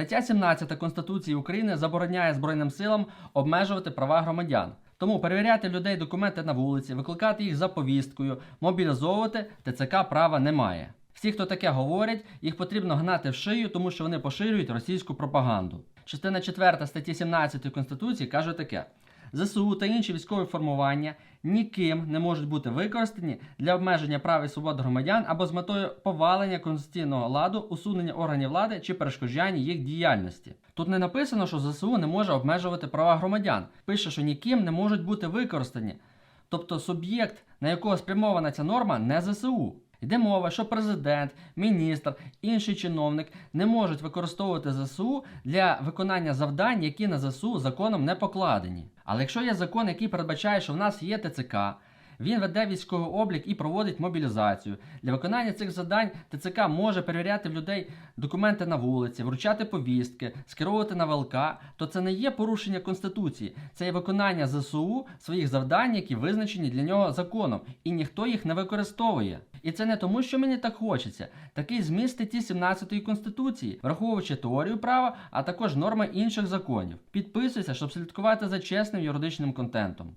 Стаття 17 Конституції України забороняє Збройним силам обмежувати права громадян. Тому перевіряти людей документи на вулиці, викликати їх за повісткою, мобілізовувати ТЦК права немає. Всі, хто таке говорять, їх потрібно гнати в шию, тому що вони поширюють російську пропаганду. Частина 4 статті 17 Конституції каже таке: ЗСУ та інші військові формування ніким не можуть бути використані для обмеження прав і свобод громадян або з метою повалення конституційного ладу, усунення органів влади чи перешкоджання їх діяльності. Тут не написано, що ЗСУ не може обмежувати права громадян. Пише, що ніким не можуть бути використані. Тобто суб'єкт, на якого спрямована ця норма, не ЗСУ. Йде мова, що президент, міністр, інший чиновник не можуть використовувати ЗСУ для виконання завдань, які на ЗСУ законом не покладені. Але якщо є закон, який передбачає, що в нас є ТЦК, він веде військовий облік і проводить мобілізацію. Для виконання цих завдань ТЦК може перевіряти в людей документи на вулиці, вручати повістки, скеровувати на ВЛК, то це не є порушення Конституції, це є виконання ЗСУ своїх завдань, які визначені для нього законом, і ніхто їх не використовує. І це не тому, що мені так хочеться. Такий зміст статті 17 Конституції, враховуючи теорію права, а також норми інших законів. Підписуйся, щоб слідкувати за чесним юридичним контентом.